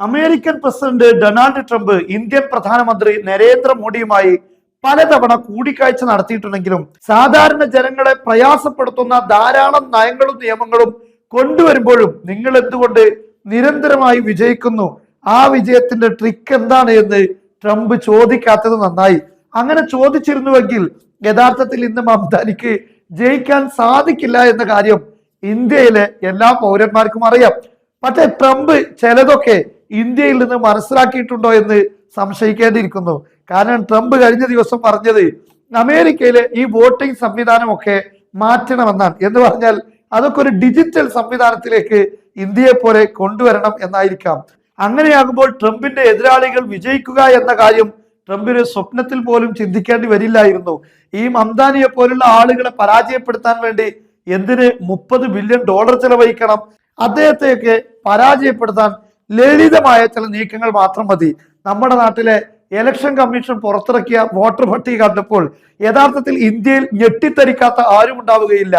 American president Donald Trump Indian പ്രധാനമന്ത്രി നരേന്ദ്രമോദിയുമായി പലതവണ കൂടിക്കാഴ്ച നടത്തിയിട്ടുണ്ടെങ്കിലും സാധാരണ ജനങ്ങളെ പ്രയാസപ്പെടുത്തുന്ന ധാരാളം നയങ്ങളും നിയമങ്ങളും കൊണ്ടുവരുമ്പോഴും നിങ്ങൾ എന്തുകൊണ്ട് നിരന്തരമായി വിജയിക്കുന്നു? ആ വിജയത്തിന്റെ ട്രിക്ക് എന്താണ് എന്ന് ട്രംപ് ചോദിക്കാത്തത് നന്നായി. അങ്ങനെ ചോദിച്ചിരുന്നുവെങ്കിൽ യഥാർത്ഥത്തിൽ ഇന്ന് മംതാനിക്ക് ജയിക്കാൻ സാധിക്കില്ല എന്ന കാര്യം ഇന്ത്യയിലെ എല്ലാ പൗരന്മാർക്കും അറിയാം. പക്ഷെ ട്രംപ് ചിലതൊക്കെ ഇന്ത്യയിൽ നിന്ന് മനസ്സിലാക്കിയിട്ടുണ്ടോ എന്ന് സംശയിക്കേണ്ടിയിരിക്കുന്നു. കാരണം ട്രംപ് കഴിഞ്ഞ ദിവസം പറഞ്ഞത് അമേരിക്കയിലെ ഈ വോട്ടിംഗ് സംവിധാനമൊക്കെ മാറ്റണമെന്നാണ്. എന്ന് പറഞ്ഞാൽ അതൊക്കെ ഒരു ഡിജിറ്റൽ സംവിധാനത്തിലേക്ക് ഇന്ത്യയെ പോലെ കൊണ്ടുവരണം എന്നായിരിക്കാം. അങ്ങനെയാകുമ്പോൾ ട്രംപിന്റെ എതിരാളികൾ വിജയിക്കുക എന്ന കാര്യം ട്രംപിന് സ്വപ്നത്തിൽ പോലും ചിന്തിക്കേണ്ടി വരില്ലായിരുന്നു. ഈ മംദാനിയെ പോലുള്ള ആളുകളെ പരാജയപ്പെടുത്താൻ വേണ്ടി എന്തിന് മുപ്പത് ബില്യൺ ഡോളർ ചെലവഴിക്കണം? അദ്ദേഹത്തെയൊക്കെ പരാജയപ്പെടുത്താൻ ലളിതമായ ചില നീക്കങ്ങൾ മാത്രം മതി. നമ്മുടെ നാട്ടിലെ ഇലക്ഷൻ കമ്മീഷൻ പുറത്തിറക്കിയ വോട്ടർ പട്ടിക കണ്ടപ്പോൾ യഥാർത്ഥത്തിൽ ഇന്ത്യയിൽ ഞെട്ടിത്തരിക്കാത്ത ആരും ഉണ്ടാവുകയില്ല.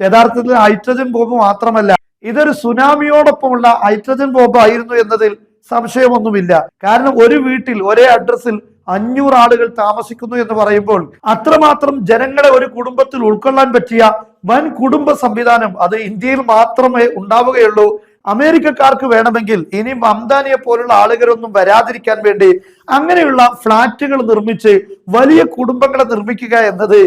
യഥാർത്ഥത്തിൽ ഹൈഡ്രജൻ ബോംബ് മാത്രമല്ല ഇതൊരു സുനാമിയോടൊപ്പമുള്ള ഹൈഡ്രജൻ ബോംബ് ആയിരുന്നു എന്നതിൽ സംശയമൊന്നുമില്ല. കാരണം ഒരു വീട്ടിൽ ഒരേ അഡ്രസ്സിൽ അഞ്ഞൂറ് ആളുകൾ താമസിക്കുന്നു എന്ന് പറയുമ്പോൾ അത്രമാത്രം ജനങ്ങളെ ഒരു കുടുംബത്തിൽ ഉൾക്കൊള്ളാൻ പറ്റിയ വൻ കുടുംബ സംവിധാനം അത് ഇന്ത്യയിൽ മാത്രമേ ഉണ്ടാവുകയുള്ളൂ. അമേരിക്കക്കാർക്ക് വേണമെങ്കിൽ ഇനി അംദാനിയെ പോലുള്ള ആളുകളൊന്നും വരാതിരിക്കാൻ വേണ്ടി അങ്ങനെയുള്ള ഫ്ളാറ്റുകൾ നിർമ്മിച്ച് വലിയ കുടുംബങ്ങളെ നിർമ്മിക്കുക എന്നത്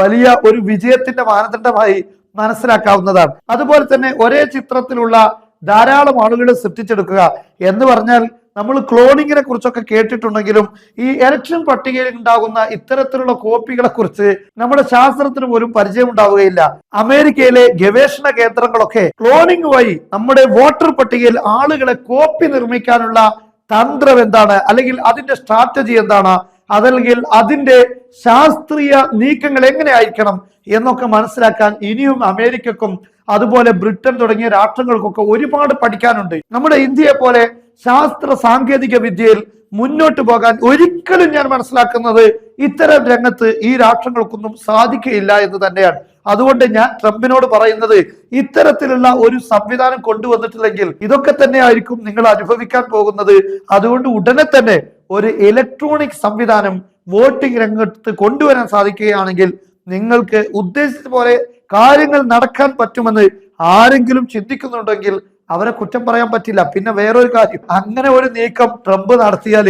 വലിയ ഒരു വിജയത്തിന്റെ മാനദണ്ഡമായി മനസ്സിലാക്കാവുന്നതാണ്. അതുപോലെ തന്നെ ഒരേ ചിത്രത്തിലുള്ള ധാരാളം ആളുകളെ സൃഷ്ടിച്ചെടുക്കുക എന്ന് പറഞ്ഞാൽ നമ്മൾ ക്ലോണിങ്ങിനെ കുറിച്ചൊക്കെ കേട്ടിട്ടുണ്ടെങ്കിലും ഈ ഇലക്ഷൻ പട്ടികയിൽ ഉണ്ടാകുന്ന ഇത്തരത്തിലുള്ള കോപ്പികളെ കുറിച്ച് നമ്മുടെ ശാസ്ത്രത്തിന് പോലും പരിചയം ഉണ്ടാവുകയില്ല അമേരിക്കയിലെ ഗവേഷണ കേന്ദ്രങ്ങളൊക്കെ ക്ലോണിംഗ് വഴി നമ്മുടെ വോട്ടർ പട്ടികയിൽ ആളുകളെ കോപ്പി നിർമ്മിക്കാനുള്ള തന്ത്രം എന്താണ്? അല്ലെങ്കിൽ അതിന്റെ സ്ട്രാറ്റജി എന്താണ്? അതല്ലെങ്കിൽ അതിന്റെ ശാസ്ത്രീയ നീക്കങ്ങൾ എങ്ങനെ ആയിരിക്കണം എന്നൊക്കെ മനസ്സിലാക്കാൻ ഇനിയും അമേരിക്കക്കും അതുപോലെ ബ്രിട്ടൻ തുടങ്ങിയ രാഷ്ട്രങ്ങൾക്കൊക്കെ ഒരുപാട് പഠിക്കാനുണ്ട്. നമ്മുടെ ഇന്ത്യയെ പോലെ ശാസ്ത്ര സാങ്കേതിക വിദ്യയിൽ മുന്നോട്ട് പോകാൻ ഒരിക്കലും ഞാൻ മനസ്സിലാക്കുന്നത് ഇത്തരം രംഗത്ത് ഈ രാഷ്ട്രങ്ങൾക്കൊന്നും സാധിക്കുകയില്ല എന്ന് തന്നെയാണ്. അതുകൊണ്ട് ഞാൻ ട്രംപിനോട് പറയുന്നത് ഇത്തരത്തിലുള്ള ഒരു സംവിധാനം കൊണ്ടുവന്നിട്ടില്ലെങ്കിൽ ഇതൊക്കെ തന്നെ ആയിരിക്കും നിങ്ങൾ അനുഭവിക്കാൻ പോകുന്നത്. അതുകൊണ്ട് ഉടനെ തന്നെ ഒരു ഇലക്ട്രോണിക് സംവിധാനം വോട്ടിംഗ് രംഗത്ത് കൊണ്ടുവരാൻ സാധിക്കുകയാണെങ്കിൽ നിങ്ങൾക്ക് ഉദ്ദേശിച്ച പോലെ കാര്യങ്ങൾ നടക്കാൻ പറ്റുമെന്ന് ആരെങ്കിലും ചിന്തിക്കുന്നുണ്ടെങ്കിൽ അവരെ കുറ്റം പറയാൻ പറ്റില്ല. പിന്നെ വേറൊരു കാര്യം. അങ്ങനെ ഒരു നീക്കം ട്രംപ് നടത്തിയാൽ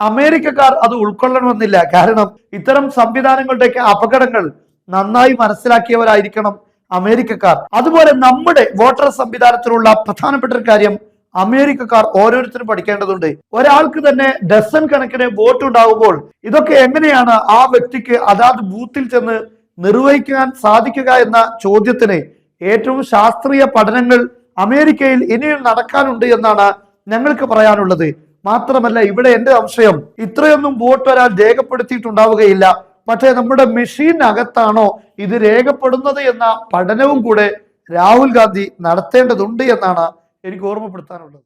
അമേരിക്കക്കാർ അത് ഉൾക്കൊള്ളണമെന്നില്ല. കാരണം ഇത്തരം സംവിധാനങ്ങളുടെയൊക്കെ അപകടങ്ങൾ നന്നായി മനസ്സിലാക്കിയവരായിരിക്കണം അമേരിക്കക്കാർ. അതുപോലെ നമ്മുടെ വോട്ടർ സംവിധാനത്തിലുള്ള പ്രധാനപ്പെട്ട ഒരു കാര്യം അമേരിക്കക്കാർ ഓരോരുത്തരും പഠിക്കേണ്ടതുണ്ട്. ഒരാൾക്ക് തന്നെ ഡസൺ കണക്കിന് വോട്ട് ഉണ്ടാകുമ്പോൾ ഇതൊക്കെ എങ്ങനെയാണ് ആ വ്യക്തിക്ക് അതാത് ബൂത്തിൽ ചെന്ന് നിർവഹിക്കാൻ സാധിക്കുക എന്ന ചോദ്യത്തിന് ഏറ്റവും ശാസ്ത്രീയ പഠനങ്ങൾ അമേരിക്കയിൽ ഇനിയും നടക്കാനുണ്ട് എന്നാണ് ഞങ്ങൾക്ക് പറയാനുള്ളത്. മാത്രമല്ല ഇവിടെ എന്റെ സംശയം ഇത്രയൊന്നും വോട്ട് ഒരാൾ രേഖപ്പെടുത്തിയിട്ടുണ്ടാവുകയില്ല. പക്ഷേ നമ്മുടെ മെഷീനകത്താണോ ഇത് രേഖപ്പെടുന്നത് എന്ന പഠനവും കൂടെ രാഹുൽ ഗാന്ധി നടത്തേണ്ടതുണ്ട് എന്നാണ് എനിക്ക് ഓർമ്മപ്പെടുത്താനുള്ളത്.